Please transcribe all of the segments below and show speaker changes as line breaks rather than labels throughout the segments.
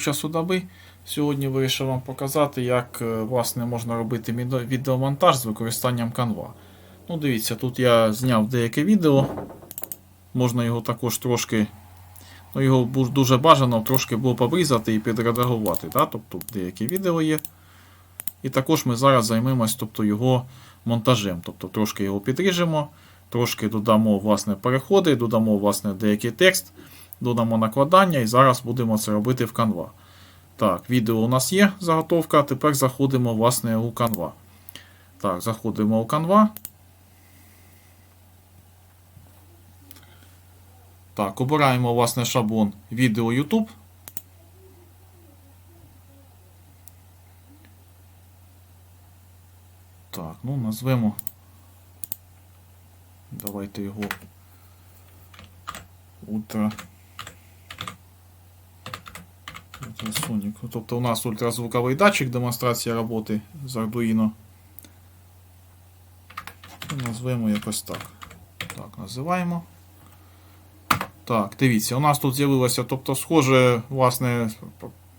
Часу доби. Сьогодні вирішив вам показати, як е, власне, можна робити відеомонтаж з використанням Canva. Ну, дивіться, тут я зняв деяке відео. Можна його також трошки. Ну, його дуже бажано трошки було побрізати і підредагувати. Да? Тобто деякі відео є. І також ми зараз займемось тобто, його монтажем. Тобто трошки його підріжемо, трошки додамо власне, переходи, додамо власне, деякий текст додамо накладання і зараз будемо це робити в Canva. Так, відео у нас є заготовка, тепер заходимо власне у Canva. Так, заходимо у Canva. Так, обираємо власне шаблон відео YouTube. Так, ну назвемо. Давайте його ультра. Ultrasonic. Тобто у нас ультразвуковий датчик демонстрація роботи з Arduino. І назвемо якось так. Так, називаємо. Так, дивіться, у нас тут з'явилося, тобто, схоже, власне,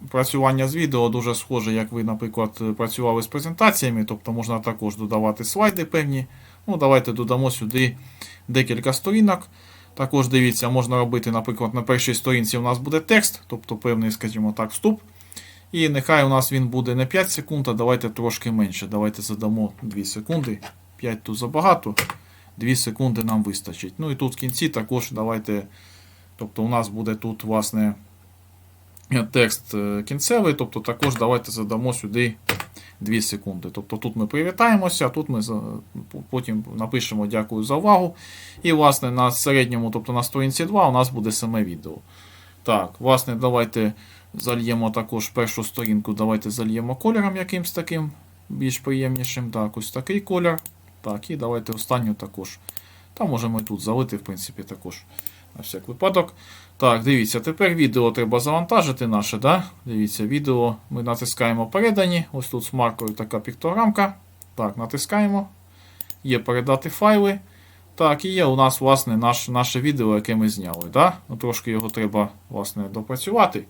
працювання з відео дуже схоже, як ви, наприклад, працювали з презентаціями, тобто можна також додавати слайди певні. Ну, давайте додамо сюди декілька сторінок. Також дивіться, можна робити, наприклад, на першій сторінці у нас буде текст, тобто певний, скажімо так, вступ. І нехай у нас він буде не 5 секунд, а давайте трошки менше. Давайте задамо 2 секунди. 5 тут забагато, 2 секунди нам вистачить. Ну і тут в кінці також давайте. Тобто у нас буде тут, власне, текст е, кінцевий, тобто також давайте задамо сюди 2 секунди. Тобто тут ми привітаємося, а тут ми потім напишемо дякую за увагу. І, власне, на середньому, тобто на сторінці 2, у нас буде саме відео. Так, власне, давайте зальємо також першу сторінку, давайте зальємо кольором якимсь таким більш приємнішим. Так, ось такий колір. Так, і давайте останню також. Та можемо і тут залити, в принципі, також. На всяк випадок. Так, дивіться, тепер відео треба завантажити наше. да? Дивіться, відео ми натискаємо передані. Ось тут з маркою така піктограмка. Так, натискаємо. Є передати файли. Так, і є у нас, власне, наш, наше відео, яке ми зняли. Да? Ну, трошки його треба, власне, допрацювати.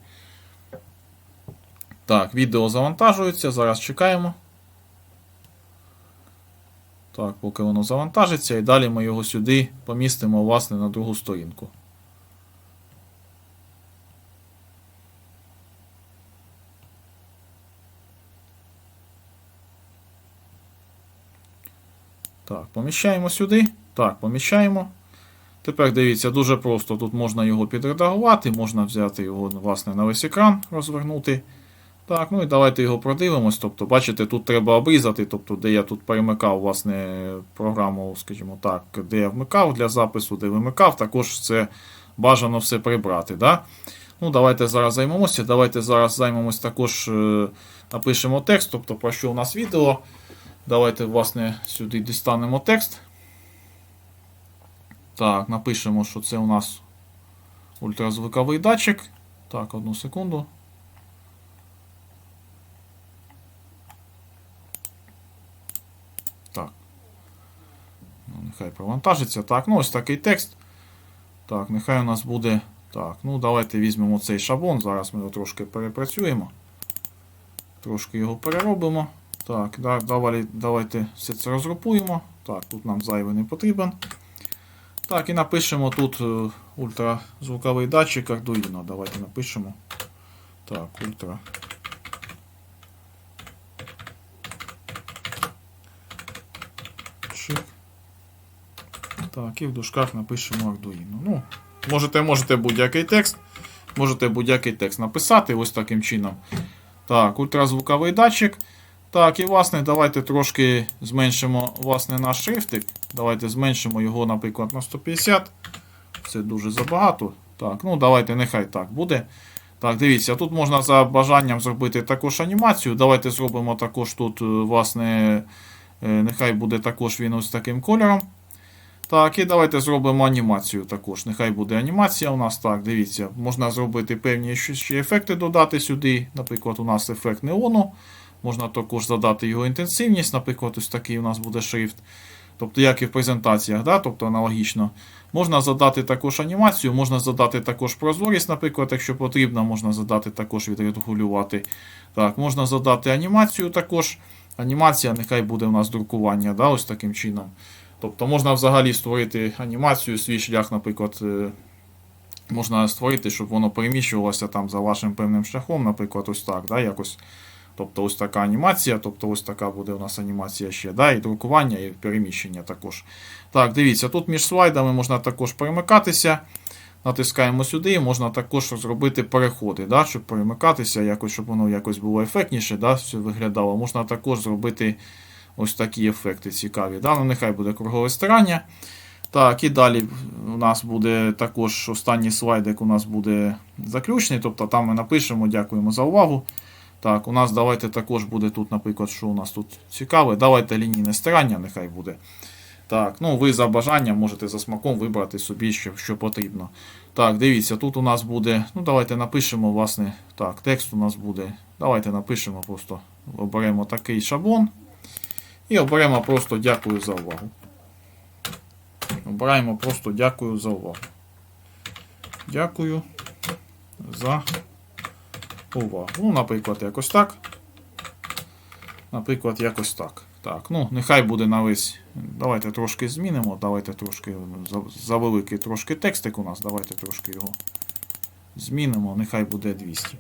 Так, відео завантажується. Зараз чекаємо. Так, поки воно завантажиться, і далі ми його сюди помістимо, власне, на другу сторінку. Так, поміщаємо сюди. Так, поміщаємо. Тепер дивіться, дуже просто. Тут можна його підредагувати, можна взяти його власне, на весь екран, розвернути. Так, ну і давайте його продивимось. Тобто, бачите, тут треба обрізати, тобто, де я тут перемикав власне, програму, скажімо так, де я вмикав для запису, де вимикав, також це бажано все прибрати. Да? Ну, Давайте зараз займемося. Давайте зараз займемось також, е, напишемо текст, тобто про що у нас відео. Давайте, власне, сюди дістанемо текст. Так, напишемо, що це у нас ультразвуковий датчик. Так, одну секунду. Нехай провантажиться. Так, ну ось такий текст. Так, нехай у нас буде. Так, ну давайте візьмемо цей шаблон. Зараз ми його трошки перепрацюємо. Трошки його переробимо. Так, да, давай, давайте все це розгрупуємо. Так, тут нам зайвий не потрібен. Так, і напишемо тут е, ультразвуковий датчик Arduino. Давайте напишемо. Так, ультра. Так, і в дужках напишемо Arduino. Ну, можете, можете будь-який текст. Можете будь-який текст написати ось таким чином. Так, ультразвуковий датчик. Так, і власне, давайте трошки зменшимо власне, наш шрифтик. Давайте зменшимо його, наприклад, на 150. Це дуже забагато. Так, ну давайте, нехай так буде. Так, дивіться, тут можна за бажанням зробити також анімацію. Давайте зробимо також тут, е, власне, е, нехай буде також він ось таким кольором. Так, і давайте зробимо анімацію також. Нехай буде анімація у нас. Так, дивіться, можна зробити певні ще ефекти додати сюди. Наприклад, у нас ефект неону. Можна також задати його інтенсивність. Наприклад, ось такий у нас буде шрифт. Тобто, як і в презентаціях, да? тобто аналогічно. Можна задати також анімацію, можна задати також прозорість, наприклад, якщо потрібно, можна задати також відрегулювати. Так, можна задати анімацію також. Анімація нехай буде у нас друкування, да, ось таким чином. Тобто можна взагалі створити анімацію, свій шлях, наприклад, е, можна створити, щоб воно переміщувалося там за вашим певним шляхом, наприклад, ось так, да, якось. Тобто ось така анімація, тобто ось така буде у нас анімація ще, да, і друкування, і переміщення також. Так, дивіться, тут між слайдами можна також перемикатися. Натискаємо сюди, і можна також зробити переходи, да, щоб перемикатися, якось, щоб воно якось було ефектніше, да, все виглядало. Можна також зробити ось такі ефекти цікаві. Да? Ну, нехай буде кругове стирання. Так, і далі у нас буде також останній слайдик у нас буде заключний, тобто там ми напишемо, дякуємо за увагу. Так, у нас давайте також буде тут, наприклад, що у нас тут цікаве. Давайте лінійне стирання, нехай буде. Так, ну ви за бажанням можете за смаком вибрати собі, що, що потрібно. Так, дивіться, тут у нас буде. Ну, давайте напишемо, власне, так, текст у нас буде. Давайте напишемо, просто оберемо такий шаблон. І оберемо просто дякую за увагу. Обираємо просто дякую за увагу. Дякую за увагу. Ну, наприклад, якось так. Наприклад, якось так. Так, ну, нехай буде на весь. Давайте трошки змінимо. Давайте трошки за, великий трошки текстик у нас. Давайте трошки його змінимо. Нехай буде 200.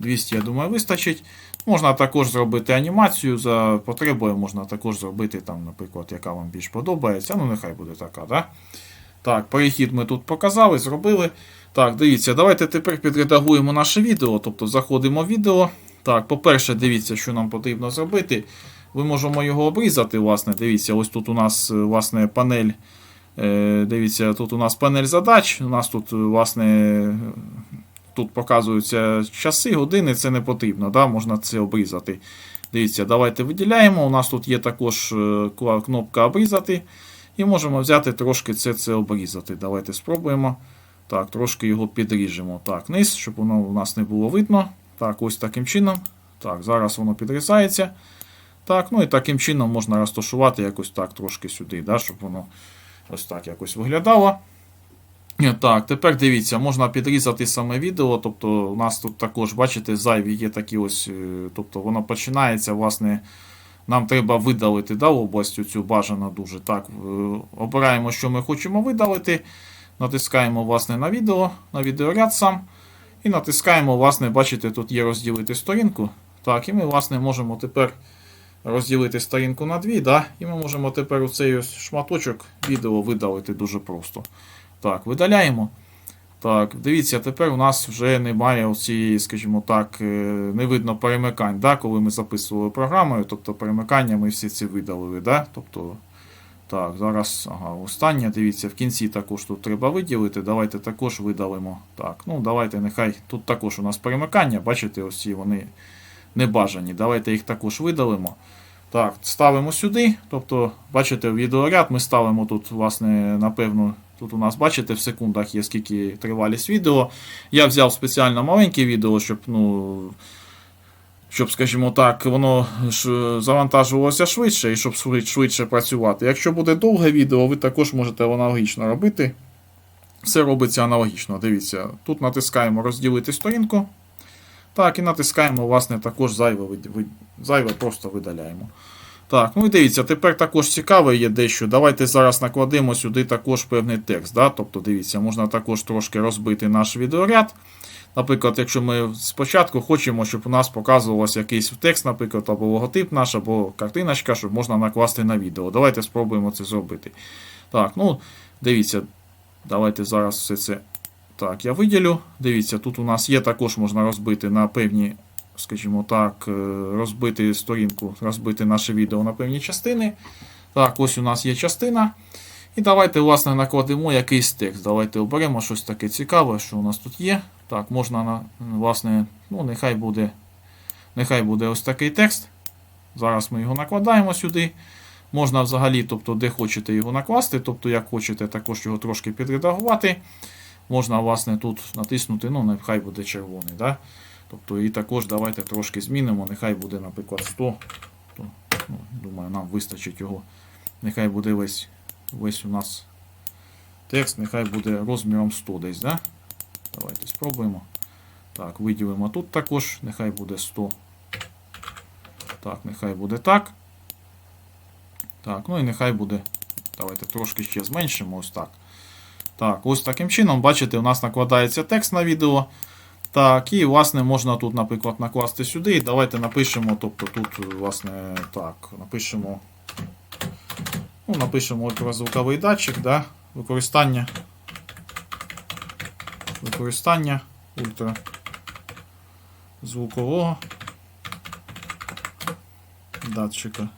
200, я думаю, вистачить. Можна також зробити анімацію за потребою, можна також зробити, там, наприклад, яка вам більш подобається. Ну, нехай буде така, да? Так, перехід ми тут показали, зробили. Так, дивіться, давайте тепер підредагуємо наше відео. Тобто заходимо в відео. Так, по-перше, дивіться, що нам потрібно зробити. Ми можемо його обрізати, власне. Дивіться, ось тут у нас власне, панель. е, Дивіться, тут у нас панель задач. У нас тут, власне, тут показуються часи, години, це не потрібно, да? можна це обрізати. Дивіться, давайте виділяємо. У нас тут є також е, кнопка обрізати. І можемо взяти трошки це це обрізати. Давайте спробуємо. Так, трошки його підріжемо. Так, низ, щоб воно у нас не було видно. Так, ось таким чином. Так, зараз воно підрізається. Так, ну і таким чином можна розташувати якось так трошки сюди, да, щоб воно ось так якось виглядало. Так, тепер дивіться, можна підрізати саме відео. Тобто, у нас тут також, бачите, зайві є такі ось. е, Тобто воно починається, власне. Нам треба видалити да, область цю бажано дуже. Так, е, Обираємо, що ми хочемо видалити. Натискаємо власне, на відео, на відеоряд сам. І натискаємо, власне, бачите, тут є розділити сторінку. Так, І ми власне, можемо тепер розділити сторінку на дві. Да? І ми можемо тепер цей ось шматочок відео видалити дуже просто. Так, видаляємо. Так, дивіться, тепер у нас вже немає цієї, скажімо так, е, не видно перемикань, да, коли ми записували програмою, тобто перемикання ми всі ці видалили. Да? Тобто, так, зараз ага, останнє, дивіться, в кінці також тут треба виділити. Давайте також видалимо. Так, ну давайте нехай. Тут також у нас перемикання, бачите, ось ці вони не бажані. Давайте їх також видалимо. Так, ставимо сюди. Тобто, бачите, відеоряд ми ставимо тут, власне, напевно. Тут у нас, бачите, в секундах є скільки тривалість відео. Я взяв спеціально маленьке відео, щоб, ну, щоб, скажімо так, воно завантажувалося швидше і щоб швидше працювати. Якщо буде довге відео, ви також можете аналогічно робити. Все робиться аналогічно. Дивіться, тут натискаємо розділити сторінку. Так, і натискаємо, власне, також зайве, зайве просто видаляємо. Так, ну і дивіться, тепер також цікаве є дещо. Давайте зараз накладемо сюди також певний текст. Да? Тобто, дивіться, можна також трошки розбити наш відеоряд. Наприклад, якщо ми спочатку хочемо, щоб у нас показувався якийсь текст, наприклад, або логотип наш, або картиночка, щоб можна накласти на відео. Давайте спробуємо це зробити. Так, ну, дивіться, давайте зараз все це. Так, я виділю. Дивіться, тут у нас є також можна розбити на певні скажімо так, е, розбити сторінку, розбити наше відео на певні частини. Так, ось у нас є частина. І давайте, власне, накладемо якийсь текст. Давайте оберемо щось таке цікаве, що у нас тут є. Так, можна, власне, ну, нехай буде, нехай буде ось такий текст. Зараз ми його накладаємо сюди. Можна взагалі, тобто, де хочете його накласти, тобто, як хочете, також його трошки підредагувати. Можна, власне, тут натиснути, ну, нехай буде червоний. Да? Тобто і також давайте трошки змінимо. Нехай буде, наприклад, 100. То, ну, думаю, нам вистачить його. Нехай буде весь, весь у нас текст, нехай буде розміром 100 десь, да? Давайте спробуємо. Так, виділимо тут також, нехай буде 100. Так, нехай буде так. Так, ну і нехай буде. Давайте трошки ще зменшимо ось так. Так, ось таким чином, бачите, у нас накладається текст на відео. Так, і, власне, можна тут, наприклад, накласти сюди. Давайте напишемо, тобто тут, власне, так, напишемо. Ну, напишемо ультразвуковий датчик, да, використання. Використання ультразвукового датчика.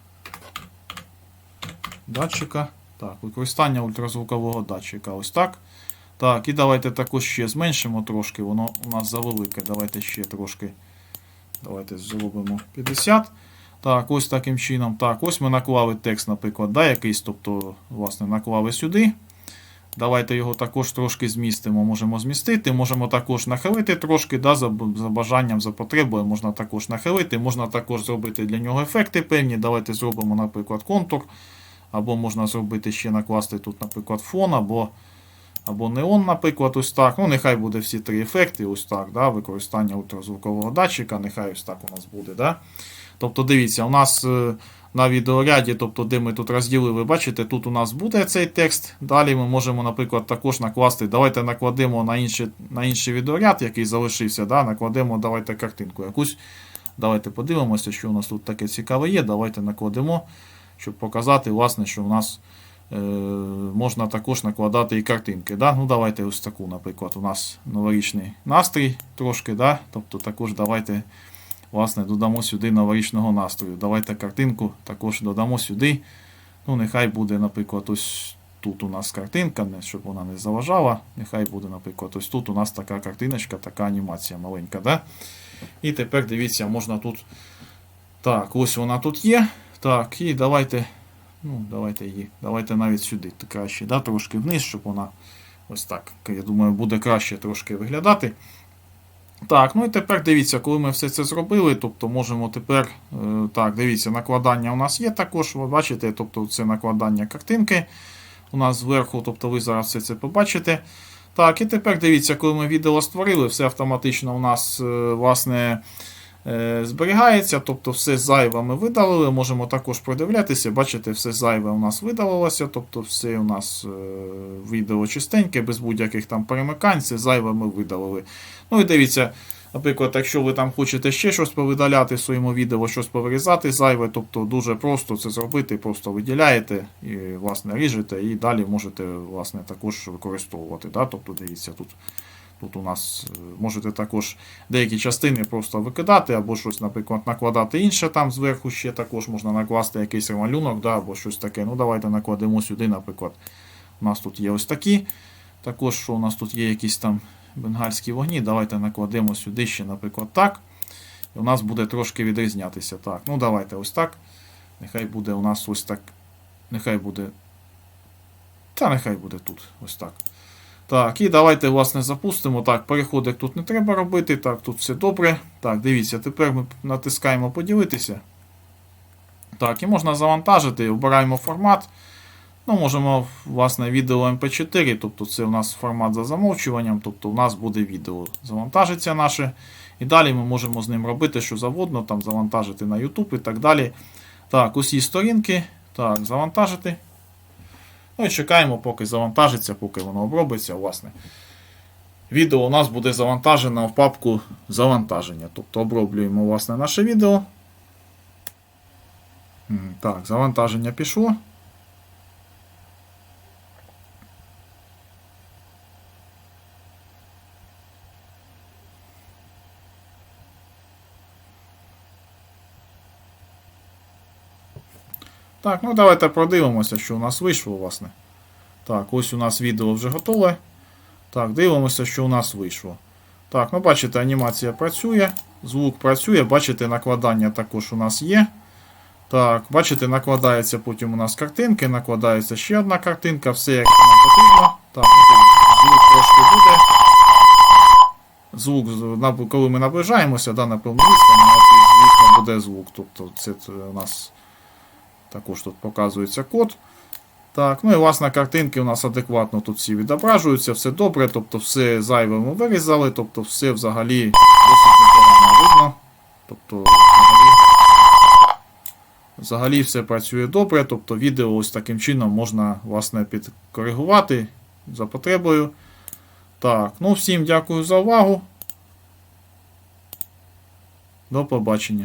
Датчика. Так, використання ультразвукового датчика. Ось так. Так, і давайте також ще зменшимо трошки, воно у нас завелике. Давайте ще трошки. Давайте зробимо 50. Так, ось таким чином. Так, ось ми наклали текст, наприклад, да, якийсь, тобто, власне, наклали сюди. Давайте його також трошки змістимо. Можемо змістити, можемо також нахилити трошки, да, за, за бажанням, за потребою можна також нахилити, можна також зробити для нього ефекти певні. Давайте зробимо, наприклад, контур. Або можна зробити ще накласти тут, наприклад, фон, або або неон, наприклад, ось так. Ну, нехай буде всі три ефекти, ось так, да, використання ультразвукового датчика, нехай ось так у нас буде. Да. Тобто, дивіться, у нас е, на відеоряді, тобто, де ми тут розділили, бачите, тут у нас буде цей текст. Далі ми можемо, наприклад, також накласти. Давайте накладемо на інший, на інший відеоряд, який залишився. Да, Накладемо давайте картинку якусь. Давайте подивимося, що у нас тут таке цікаве є. Давайте накладемо, щоб показати, власне, що у нас е, можна також накладати і картинки. Да? Ну, Давайте ось таку, наприклад, у нас новорічний настрій трошки. Да? Тобто також давайте власне, додамо сюди новорічного настрою. Давайте картинку також додамо сюди. Ну, Нехай буде, наприклад, ось тут у нас картинка, щоб вона не заважала. Нехай буде, наприклад, ось тут у нас така картиночка, така анімація маленька. Да? І тепер дивіться, можна тут. Так, ось вона тут є. Так, і давайте. Ну, давайте її. Давайте навіть сюди краще, да, трошки вниз, щоб вона ось так, я думаю, буде краще трошки виглядати. Так, ну і тепер дивіться, коли ми все це зробили, тобто можемо тепер. е, Так, дивіться, накладання у нас є також. Ви бачите, тобто це накладання картинки у нас зверху, тобто ви зараз все це побачите. Так, і тепер дивіться, коли ми відео створили, все автоматично у нас е, власне зберігається, тобто все зайве ми видалили. Можемо також продивлятися. Бачите, все зайве у нас видалилося, тобто все у нас е, відео чистеньке, без будь-яких там перемикань, все зайве ми видалили. Ну і дивіться, наприклад, якщо ви там хочете ще щось повидаляти в своєму відео, щось повирізати зайве, тобто дуже просто це зробити, просто виділяєте і власне ріжете, і далі можете власне також використовувати. Да? Тобто дивіться тут. Тут у нас е, можете також деякі частини просто викидати, або щось, наприклад, накладати інше там зверху ще також можна накласти якийсь малюнок, да, або щось таке. Ну, давайте накладемо сюди, наприклад. У нас тут є ось такі. Також, що у нас тут є якісь там бенгальські вогні. Давайте накладемо сюди ще, наприклад, так. І у нас буде трошки відрізнятися. Так, ну давайте ось так. Нехай буде у нас ось так. Нехай буде. Та нехай буде тут. Ось так. Так, і давайте, власне, запустимо. Так, переходик тут не треба робити. Так, тут все добре. Так, дивіться, тепер ми натискаємо поділитися. Так, і можна завантажити, обираємо формат. Ну, можемо, власне, відео MP4, тобто це у нас формат за замовчуванням, тобто у нас буде відео завантажиться наше. І далі ми можемо з ним робити що завгодно, там завантажити на YouTube і так далі. Так, усі сторінки. Так, завантажити. Ну і чекаємо, поки завантажиться, поки воно обробиться. власне. Відео у нас буде завантажено в папку завантаження. Тобто оброблюємо власне, наше відео. Так, завантаження пішло. Так, ну давайте продивимося, що у нас вийшло, власне. Так, ось у нас відео вже готове. Так, дивимося, що у нас вийшло. Так, ну бачите, анімація працює, звук працює, бачите, накладання також у нас є. Так, бачите, накладається потім у нас картинки, накладається ще одна картинка, все як нам потрібно. Так, ну, звук трошки буде. Звук, коли ми наближаємося да, на певну відстань, у нас, звісно, буде звук. Тобто це у нас також тут показується код. Так, ну і власне картинки у нас адекватно тут всі відображуються, все добре, тобто все зайве ми вирізали, тобто все взагалі досить непогано видно. Тобто, взагалі, взагалі все працює добре, тобто відео ось таким чином можна власне підкоригувати за потребою. Так, ну всім дякую за увагу. До побачення.